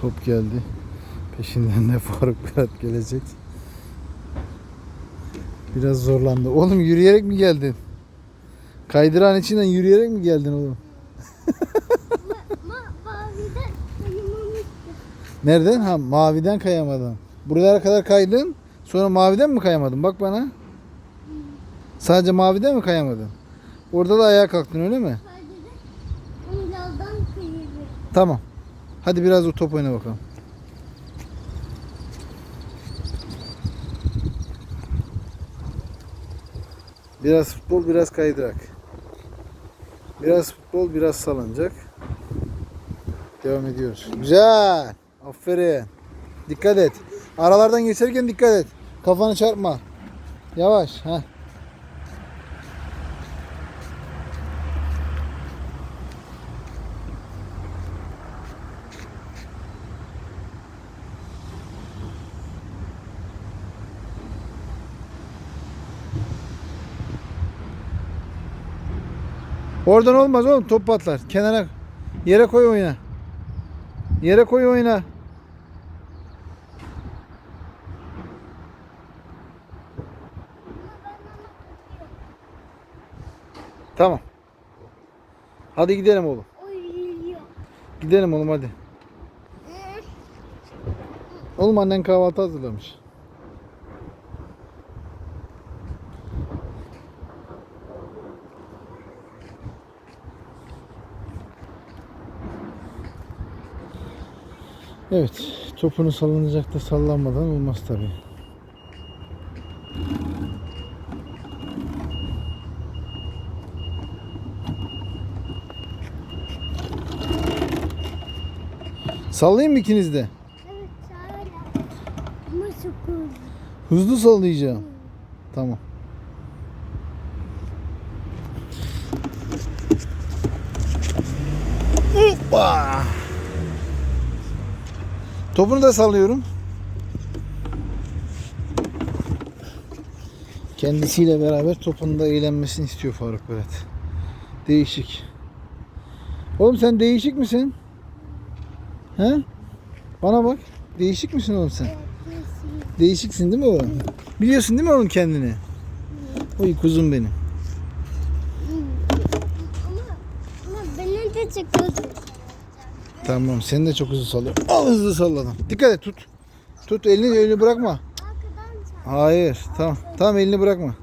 Top geldi. Peşinden de Faruk Berat gelecek. Biraz zorlandı. Oğlum yürüyerek mi geldin? Kaydıran içinden yürüyerek mi geldin oğlum? Nereden? Ha maviden kayamadın. Buralara kadar kaydın. Sonra maviden mi kayamadın? Bak bana. Sadece maviden mi kayamadın? Orada da ayağa kalktın öyle mi? Tamam. Hadi biraz o top oyna bakalım. Biraz futbol, biraz kaydırak. Biraz futbol, biraz salıncak. Devam ediyoruz. Güzel. Aferin. Dikkat et. Aralardan geçerken dikkat et. Kafanı çarpma. Yavaş. Ha. Oradan olmaz oğlum. Top patlar. Kenara. Yere koy oyna. Yere koy oyna. Tamam. Hadi gidelim oğlum. Gidelim oğlum hadi. Oğlum annen kahvaltı hazırlamış. Evet, topunu sallanacak da sallanmadan olmaz tabii. Sallayayım mı ikiniz de? Evet. Ama çok hızlı. Hızlı sallayacağım. Tamam. Hoppa! Topunu da sallıyorum. Kendisiyle beraber topun da eğlenmesini istiyor Faruk Berat. Değişik. Oğlum sen değişik misin? He? Bana bak. Değişik misin oğlum sen? Değişiksin değil mi oğlum? Biliyorsun değil mi oğlum kendini? Oy kuzum benim. Ama, ama benim de hızlı. Tamam seni de çok hızlı sallıyorum. Al hızlı salladım. Dikkat et tut. Tut elini elini bırakma. Hayır tamam. Tamam elini bırakma.